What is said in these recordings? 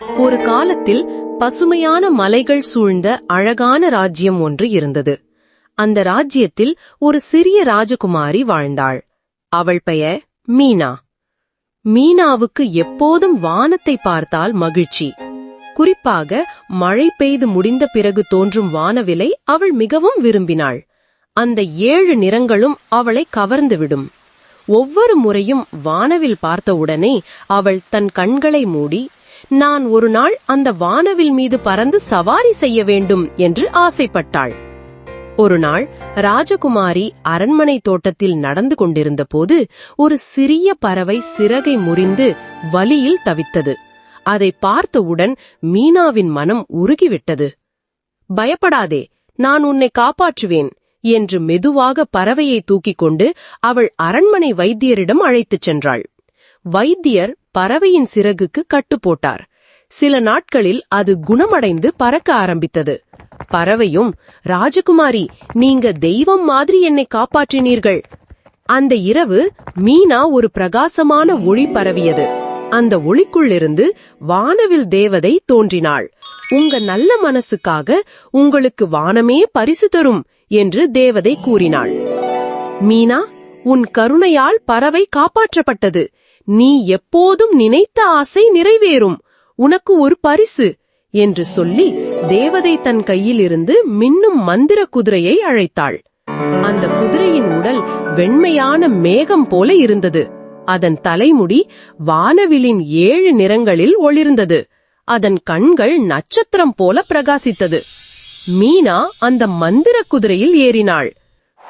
ஒரு காலத்தில் பசுமையான மலைகள் சூழ்ந்த அழகான ராஜ்யம் ஒன்று இருந்தது. அந்த ராஜ்யத்தில் ஒரு சிறிய ராஜகுமாரி வாழ்ந்தாள். அவள் பெயர் மீனா. மீனாவுக்கு எப்போதும் வானத்தை பார்த்தால் மகிழ்ச்சி. குறிப்பாக மழை பெய்து முடிந்த பிறகு தோன்றும் வானவிலை அவள் மிகவும் விரும்பினாள். அந்த ஏழு நிறங்களும் அவளை கவர்ந்துவிடும் ஒவ்வொரு முறையும் வானவில் பார்த்தவுடனே அவள் தன் கண்களை மூடி நான் ஒரு நாள் அந்த வானவில் மீது பறந்து சவாரி செய்ய வேண்டும் என்று ஆசைப்பட்டாள். ஒரு நாள் ராஜகுமாரி அரண்மனை தோட்டத்தில் நடந்து கொண்டிருந்த போது ஒரு சிறிய பறவை சிறகை முறிந்து வலியில் தவித்தது. அதை பார்த்தவுடன் மீனாவின் மனம் உருகிவிட்டது. பயப்படாதே நான் உன்னை காப்பாற்றுவேன் என்று மெதுவாக பறவையை தூக்கிக் கொண்டு அவள் அரண்மனை வைத்தியரிடம் அழைத்துச் சென்றாள். வைத்தியர் பறவையின் சிறகுக்கு கட்டு போட்டார் சில நாட்களில் அது குணமடைந்து பறக்க ஆரம்பித்தது. பறவையும் ராஜகுமாரி நீங்க தெய்வம் மாதிரி என்னை காப்பாற்றினீர்கள். அந்த இரவு மீனா ஒரு பிரகாசமான ஒளி பரவியது. அந்த ஒளிக்குள்ளிருந்து வானவில் தேவதை தோன்றினாள். உங்க நல்ல மனசுக்காக உங்களுக்கு வானமே பரிசு தரும் என்று தேவதை கூறினாள். மீனா உன் கருணையால் பறவை காப்பாற்றப்பட்டது. நீ எப்போதும் நினைத்த ஆசை நிறைவேறும். உனக்கு ஒரு பரிசு என்று சொல்லி தேவதை தன் கையிலிருந்து மின்னும் மந்திர குதிரையை அழைத்தாள். அந்த குதிரையின் உடல் வெண்மையான மேகம் போல இருந்தது. அதன் தலைமுடி வானவிலின் ஏழு நிறங்களில் ஒளிர்ந்தது. அதன் கண்கள் நட்சத்திரம் போல பிரகாசித்தது. மீனா அந்த மந்திர குதிரையில் ஏறினாள்.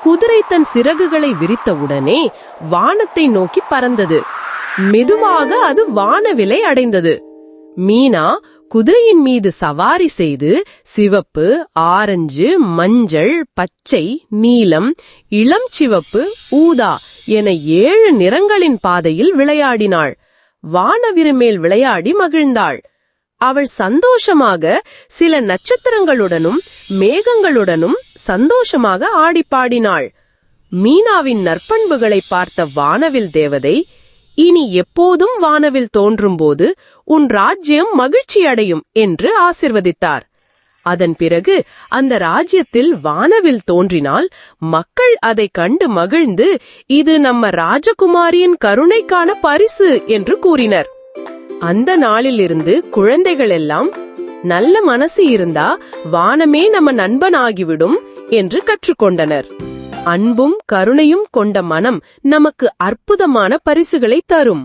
குதிரை தன் சிறகுகளை விரித்தவுடனே வானத்தை நோக்கி பறந்தது. மெதுவாக அது வானவிலை அடைந்தது. மீனா குதிரையின் மீது சவாரி செய்து சிவப்பு ஆரஞ்சு மஞ்சள் பச்சை நீலம் இளம் சிவப்பு ஊதா என ஏழு நிறங்களின் பாதையில் விளையாடினாள். வானவிரு மேல் விளையாடி மகிழ்ந்தாள். அவள் சந்தோஷமாக சில நட்சத்திரங்களுடனும் மேகங்களுடனும் சந்தோஷமாக ஆடிப்பாடினாள். மீனாவின் நற்பண்புகளை பார்த்த வானவில் தேவதை இனி எப்போதும் வானவில் தோன்றும்போது உன் ராஜ்யம் மகிழ்ச்சி அடையும் என்று ஆசிர்வதித்தார். அதன் பிறகு அந்த ராஜ்யத்தில் வானவில் தோன்றினால் மக்கள் அதை கண்டு மகிழ்ந்து இது நம்ம ராஜகுமாரியின் கருணைக்கான பரிசு என்று கூறினர். அந்த நாளிலிருந்து குழந்தைகள் எல்லாம் நல்ல மனசு இருந்தா வானமே நம்ம நண்பனாகிவிடும் என்று கற்றுக்கொண்டனர். அன்பும் கருணையும் கொண்ட மனம் நமக்கு அற்புதமான பரிசுகளை தரும்.